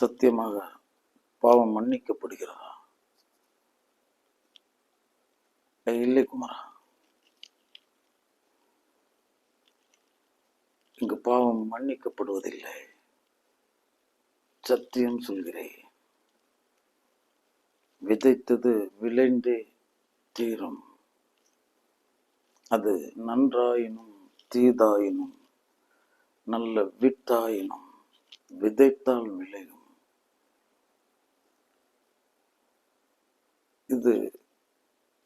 சத்தியமாக பாவம் மன்னிக்கப்படுகிறதா? இல்லை குமாரா. இங்கு பாவம் மன்னிக்கப்படுவதில்லை. சத்தியம் சொல்கிறேன். விதைத்தது விளைந்தே தீரும். அது நன்றாயினும் தீதாயினும் நல்ல வித்தாயினும் விதைத்தால் விளையும். இது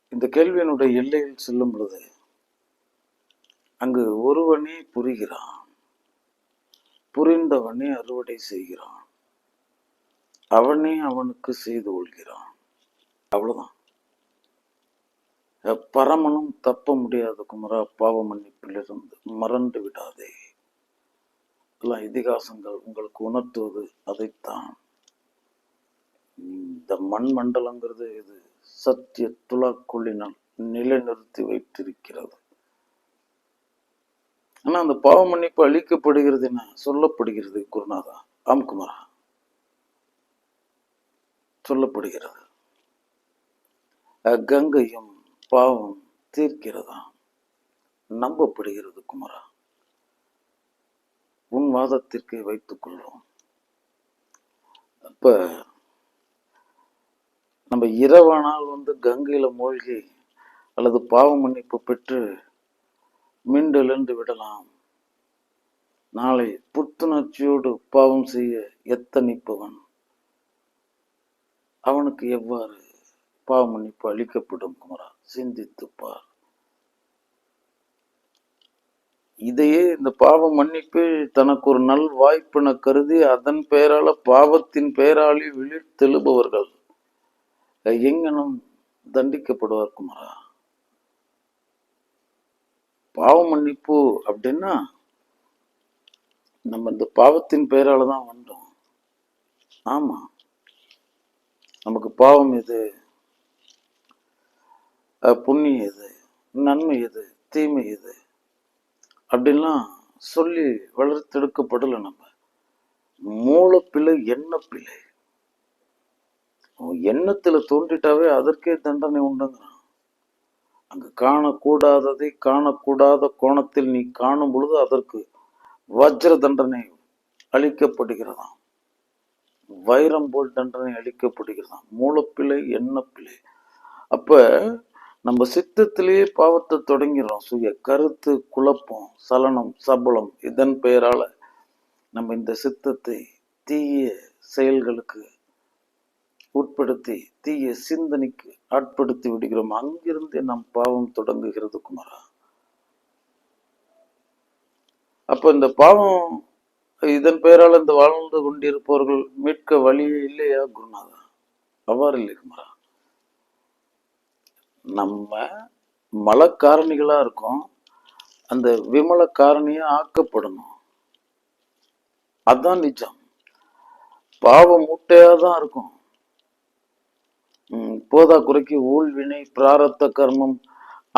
இந்த கேள்வியினுடைய எல்லையில் செல்லும் பொழுது அங்கு ஒருவனே புரிகிறான். புரிந்தவனே அறுவடை செய்கிறான். அவனே அவனுக்கு செய்து கொள்கிறான். அவ்வளவுதான். பரமனும் தப்ப முடியாத குமரா பாவ மன்னிப்பிலிருந்து மறந்து விடாதே எல்லாம் இதிகாசங்கள் உங்களுக்கு உணர்த்துவது அதைத்தான். இந்த மண் மண்டலங்கிறது இது சத்திய துலாக்குள்ளினால் நிலைநிறுத்தி வைத்திருக்கிறது. ஆனா அந்த பாவ மன்னிப்பு அளிக்கப்படுகிறது என சொல்லப்படுகிறது குருநாதா. ஆம் குமாரா. சொல்லப்படுகிறது. கங்கையும் பாவம் தீர்க்கிறதா? நம்பப்படுகிறது குமரா. உன் வாதத்திற்கு வைத்துக் கொள்வோம். அப்ப நம்ம இரவானால் வந்து கங்கையில மூழ்கி அல்லது பாவ மன்னிப்பு பெற்று மீண்டெழுந்து விடலாம். நாளை புத்துணர்ச்சியோடு பாவம் செய்ய எத்தனிப்பவன்? அவனுக்கு எவ்வாறு பாவ மன்னிப்பு அளிக்கப்படும் குமரா? சிந்தித்துப்பார் இதையே இந்த பாவ மன்னிப்பு தனக்கு ஒரு நல் வாய்ப்பென கருதி அதன் பெயரால பாவத்தின் பெயராலே விழித்தெழுபவர்கள் எங்கனும் தண்டிக்கப்படுவார் குமரா பாவ மன்னிப்பு அப்படின்னா நம்ம இந்த பாவத்தின் பெயரால தான் வந்தோம். ஆமா. நமக்கு பாவம் எது? புண்ணியம் எது? நன்மை எது? தீமை எது? அப்படின்லாம் சொல்லி வளர்த்தெடுக்கப்படலை நம்ம. மூலப்பிழை என்ன பிழை எண்ணத்துல தோன்றிட்டாவே அதற்கே தண்டனை உண்டுங்கிறான். அங்கு காணக்கூடாததை காணக்கூடாத கோணத்தில் நீ காணும் பொழுது அதற்கு வஜ்ர தண்டனை அளிக்கப்படுகிறதாம். வைரம் போல் தண்டனை அளிக்கப்படுகிறதாம். மூலப்பிழை எண்ணப்பிழை. அப்ப நம்ம சித்தத்திலேயே பாவத்தை தொடங்கிறோம். சுய கருத்து குழப்பம் சலனம் சபலம் இதன் பெயரால நம்ம இந்த சித்தத்தை தீய செயல்களுக்கு உட்படுத்தி தீய சிந்தனைக்கு ஆட்படுத்தி விடுகிறோம். அங்கிருந்து நம் பாவம் தொடங்குகிறது குமாரா. அப்போ இந்த பாவம் இதன் பெயரால் இந்த வாழ்ந்து கொண்டிருப்பவர்கள் மீட்க வழியே இல்லையா குருநாதா? அவ்வாறு இல்லை குமாரா. நம்ம மலக்காரணிகளா இருக்கோம். அந்த விமல காரணியா ஆக்கப்படணும். அதான் நிஜம். பாவம் மூட்டையா தான் இருக்கும். போதா குறைக்கு ஊழ்வினை பிராரத்த கர்மம்.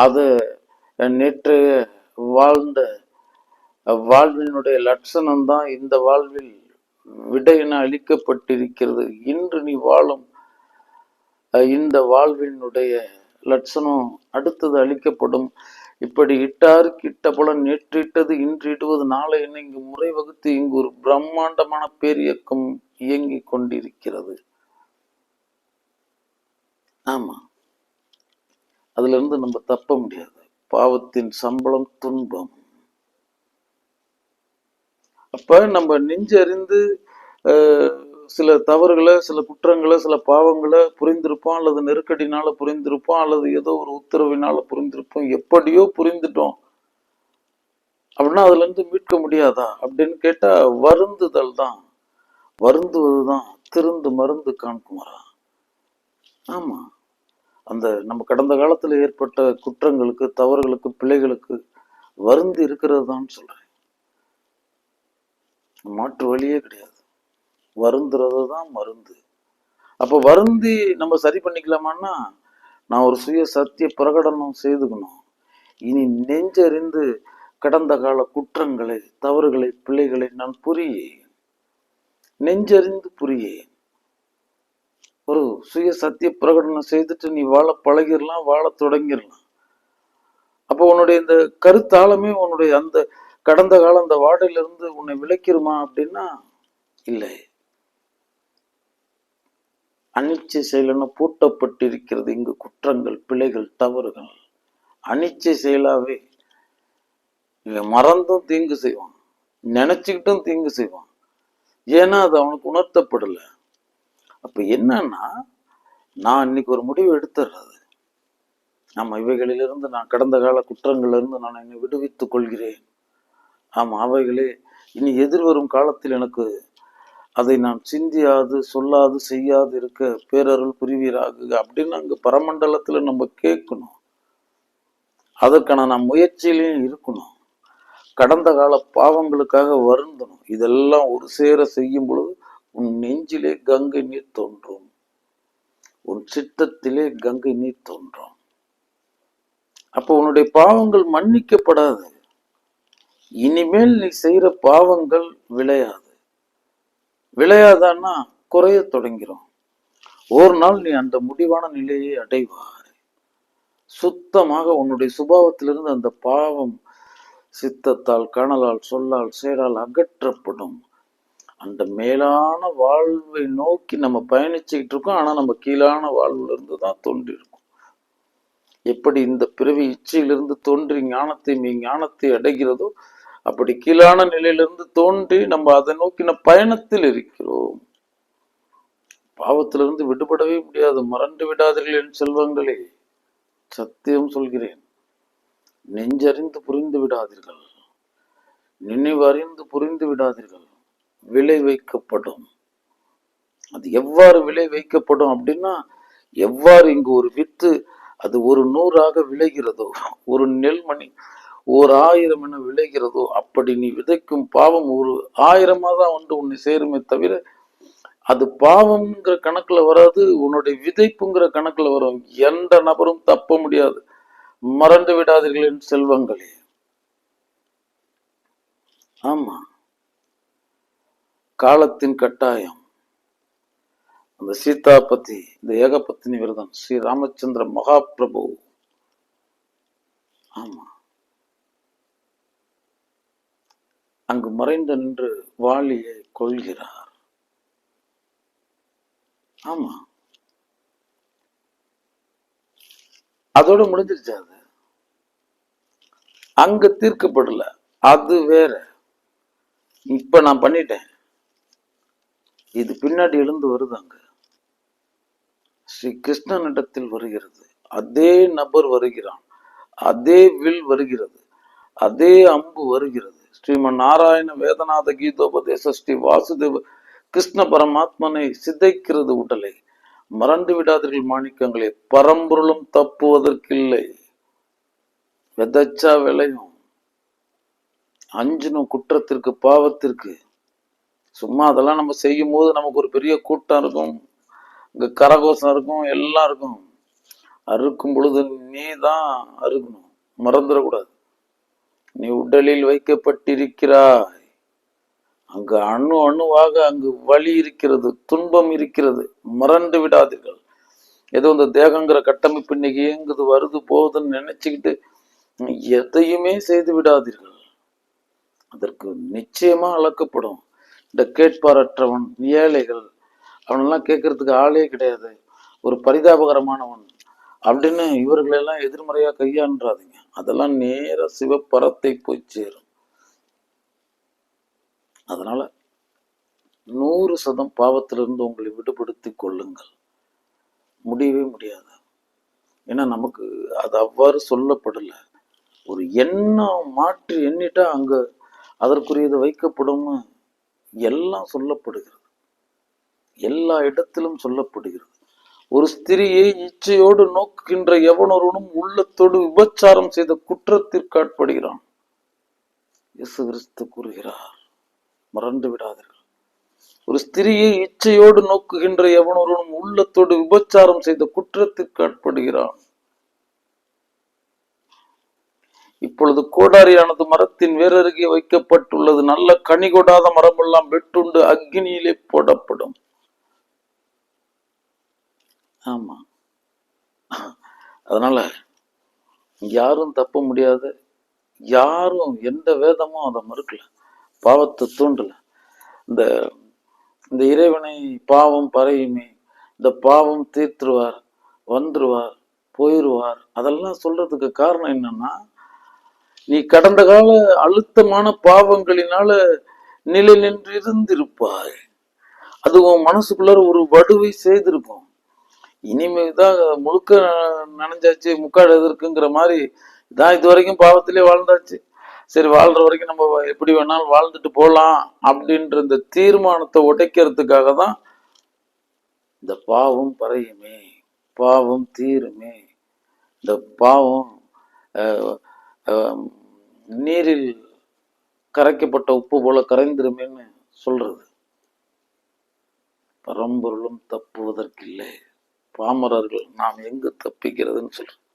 அது நேற்றைய வாழ்ந்த வாழ்வினுடைய லட்சணம் தான் இந்த வாழ்வில் விடையென அளிக்கப்பட்டிருக்கிறது. இன்று நீ வாழும் இந்த வாழ்வினுடைய லட்சணம் அடுத்தது அளிக்கப்படும். இப்படி இட்டார் கிட்ட போல நேற்று இட்டது இன்று இடுவது நாளை என்ன இங்கு முறை வகுத்து இங்கு ஒரு பிரம்மாண்டமான பேரியக்கம் இயங்கிக் கொண்டிருக்கிறது. ஆமா. அதுல இருந்து நம்ம தப்ப முடியாது. பாவத்தின் சம்பளம் துன்பம். அப்ப நம்ம நெஞ்சறிந்து சில தவறுகளை சில குற்றங்களை சில பாவங்களை புரிந்திருப்போம் அல்லது நெருக்கடினால புரிந்திருப்போம் அல்லது ஏதோ ஒரு உத்தரவினால புரிந்திருப்போம். எப்படியோ புரிந்துட்டோம். அப்படின்னா அதுல இருந்து மீட்க முடியாதா? அப்படின்னு கேட்டா வருந்துதல் தான். வருந்துவது தான் திருந்து மருந்து காண்குமாரா ஆமா. அந்த நம்ம கடந்த காலத்தில் ஏற்பட்ட குற்றங்களுக்கு தவறுகளுக்கு பிழைகளுக்கு வருந்தி இருக்கிறது தான் சொல்கிறேன் மாற்று வழியே கிடையாது. வருந்துறது தான் மருந்து. அப்போ வருந்தி நம்ம சரி பண்ணிக்கலாமான்னா நான் ஒரு சுய சத்திய பிரகடனம் செய்துக்கணும். இனி நெஞ்சறிந்து கடந்த கால குற்றங்களை தவறுகளை பிழைகளை நான் புரியேன். நெஞ்சறிந்து புரியேன். ஒரு சுய சத்திய பிரகடனம் செய்துட்டு நீ வாழ பழகிடலாம் வாழ தொடங்கிடலாம் அப்போ உன்னுடைய இந்த கருத்தாளமே உன்னுடைய அந்த கடந்த காலம் அந்த வாடையிலிருந்து உன்னை விளக்கிருமா அப்படின்னா இல்லை. அனிச்சை செயலென பூட்டப்பட்டிருக்கிறது இங்கு குற்றங்கள் பிழைகள் தவறுகள். அனிச்சை செயலாவே இவன் மறந்தும் தீங்கு செய்வான் நினச்சிக்கிட்டும் தீங்கு செய்வான். ஏன்னா அது அவனுக்கு உணர்த்தப்படலை. அப்ப என்னன்னா நான் இன்னைக்கு ஒரு முடிவு எடுத்துடுறது நம்ம இவைகளிலிருந்து நான் கடந்த கால குற்றங்களிலிருந்து நான் என்னை விடுவித்துக் கொள்கிறேன். ஆமா அவைகளே இனி எதிர்வரும் காலத்தில் எனக்கு அதை நான் சிந்தியாது சொல்லாது செய்யாது இருக்க பேரருள் புரிவீராக அப்படின்னு அங்க பரமண்டலத்துல நம்ம கேட்கணும். அதற்கான நான் முயற்சியிலையும் இருக்கணும். கடந்த கால பாவங்களுக்காக வருந்தணும். இதெல்லாம் ஒரு சேர செய்யும் பொழுது உன் நெஞ்சிலே கங்கை நீர் தோன்றும். உன் சித்தத்திலே கங்கை நீர் தோன்றும். அப்போ உன்னுடைய பாவங்கள் மன்னிக்கப்படாது. இனிமேல் நீ செய்யற பாவங்கள் விளையாது. விளையாதான்னா குறைய தொடங்கிரும். ஒரு நாள் நீ அந்த முடிவான நிலையை அடைவாய். சுத்தமாக உன்னுடைய சுபாவத்திலிருந்து அந்த பாவம் சித்தத்தால் கணலால் சொல்லால் செயலால் அகற்றப்படும். அந்த மேலான வாழ்வை நோக்கி நம்ம பயணிச்சுக்கிட்டு இருக்கோம். ஆனா நம்ம கீழான வாழ்வுல இருந்து தான் தோன்றியிருக்கோம். எப்படி இந்த பிறவி இச்சையிலிருந்து தோன்றி ஞானத்தை மீ ஞானத்தை அடைகிறதோ அப்படி கீழான நிலையிலிருந்து தோன்றி நம்ம அதை நோக்கின பயணத்தில் இருக்கிறோம். பாவத்திலிருந்து விடுபடவே முடியாது. மறந்து விடாதீர்கள் என் செல்வங்களே. சத்தியம் சொல்கிறேன். நெஞ்சறிந்து புரிந்து விடாதீர்கள். நினைவு அறிந்து புரிந்து விடாதீர்கள். விளை வைக்கப்படும் அது எவ்வாறு விளை வைக்கப்படும் அப்படின்னா எவ்வாறு இங்கு ஒரு வித்து அது ஒரு நூறாக விளைகிறதோ ஒரு நெல்மணி ஓர் ஆயிரம் என விளைகிறதோ அப்படி நீ விதைக்கும் பாவம் ஒரு ஆயிரமா தான் வந்து உன்னை சேருமே தவிர அது பாவம்ங்கிற கணக்குல வராது உன்னுடைய விதைப்புங்கிற கணக்குல வரும். எந்த நபரும் தப்ப முடியாது. மறந்து விடாதீர்கள் என் செல்வங்களே. ஆமா. காலத்தின் கட்டாயம். அந்த சீதா பத்தி இந்த ஏகபத்தினி விரதம் ஸ்ரீ ராமச்சந்திர மகாபிரபு. ஆமா. அங்கு மறைந்து நின்று வாளியை கொள்கிறார் ஆமா. அதோட முடிஞ்சிருச்சு அது? அங்க தீர்க்கப்படல. அது வேற. இப்ப நான் பண்ணிட்டேன். இது பின்னாடி எழுந்து வருது அங்க ஸ்ரீ கிருஷ்ணனிடத்தில் வருகிறது. அதே நபர் வருகிறான். அதே வில் வருகிறது. அதே அம்பு வருகிறது. ஸ்ரீமன் நாராயண வேதநாத கீதோபதேச ஸ்ரீ வாசுதேவ கிருஷ்ண பரமாத்மனை சிதைக்கிறது உடலை. மறந்து விடாதீர்கள் மாணிக்கங்களே பரம்பொருளும் தப்புவதற்கில்லை. விதைச்சா விளையும். அஞ்சனும் குற்றத்திற்கு பாவத்திற்கு சும்மா அதெல்லாம் நம்ம செய்யும் போது நமக்கு ஒரு பெரிய கூட்டம் இருக்கும். இங்கே கரகோஷம் இருக்கும் எல்லாம் இருக்கும். அறுக்கும் பொழுது நீ தான் அறுக்கணும். மறந்துடக்கூடாது. நீ உடலில் வைக்கப்பட்டிருக்கிறாய். அங்கு அணு அணுவாக அங்கு வலி இருக்கிறது துன்பம் இருக்கிறது. மறந்து விடாதீர்கள். ஏதோ இந்த தேகங்கிற கட்டமைப்பு இன்னைக்கு இயங்குது வருது போகுதுன்னு நினைச்சுக்கிட்டு எதையுமே செய்து விடாதீர்கள். அதற்கு நிச்சயமா அளக்கப்படும். இந்த கேட்பாரற்றவன் ஏழைகள் அவனெல்லாம் கேட்கறதுக்கு ஆளே கிடையாது. ஒரு பரிதாபகரமானவன். அப்படின்னு இவர்களெல்லாம் எதிர்மறையா கையாண்டாதீங்க. அதெல்லாம் நேர சிவப்பரத்தை போய் சேரும். அதனால நூறு சதம் பாவத்திலிருந்து உங்களை விடுபடுத்தி கொள்ளுங்கள். முடியவே முடியாது. ஏன்னா நமக்கு அது அவ்வாறு சொல்லப்படல. ஒரு எண்ணம் மாற்றி எண்ணிட்டா அங்க அதற்குரியது வைக்கப்படும்னு எல்லாம் சொல்லப்படுகிறது. எல்லா இடத்திலும் சொல்லப்படுகிறது. ஒரு ஸ்திரியை இச்சையோடு நோக்குகின்ற எவனொருவனும் உள்ளத்தோடு விபச்சாரம் செய்த குற்றத்திற்கு ஆட்படுகிறான் இயேசு கிறிஸ்து கூறுகிறார் மறந்து விடாதீர்கள். ஒரு ஸ்திரியை இச்சையோடு நோக்குகின்ற எவனொருவனும் உள்ளத்தோடு விபச்சாரம் செய்த குற்றத்திற்கு ஆட்படுகிறான் இப்பொழுது கோடாரியானது மரத்தின் வேரருகே வைக்கப்பட்டுள்ளது. நல்ல கனி கொடாத மரமெல்லாம் வெட்டுண்டு அக்னியிலே போடப்படும். ஆமா. அதனால யாரும் தப்ப முடியாது. யாரும் எந்த வேதமும் அதை மறுக்கல. பாவத்தை தூண்டல. இந்த இந்த இறைவனை பாவம் பறையுமே இந்த பாவம் தீர்த்துருவார் வந்துருவார் போயிடுவார் அதெல்லாம் சொல்றதுக்கு காரணம் என்னன்னா நீ கடந்த கால அழுத்தமான பாவங்களினால நிலை நின்று இருந்திருப்பாய் அது உன் மனசுக்குள்ளார ஒரு வடுவை செய்திருக்கும். இனிமேதான் முழுக்க நனைஞ்சாச்சு முக்காடு எதிர்க்குங்கிற மாதிரி. இதான் இது வரைக்கும் பாவத்திலே வாழ்ந்தாச்சு. சரி வாழ்ற வரைக்கும் நம்ம எப்படி வேணாலும் வாழ்ந்துட்டு போகலாம் அப்படின்ற இந்த தீர்மானத்தை உடைக்கிறதுக்காக தான் இந்த பாவம் பறையுமே பாவம் தீருமே. இந்த பாவம் நீரில் கரைக்கப்பட்ட உப்பு போல கரைந்திருமேன்னு சொல்றது. பரம்பொருளும் தப்புவதற்கில்லை. பாமரர்கள் நாம் எங்கு தப்பிக்கிறதுன்னு சொல்றோம்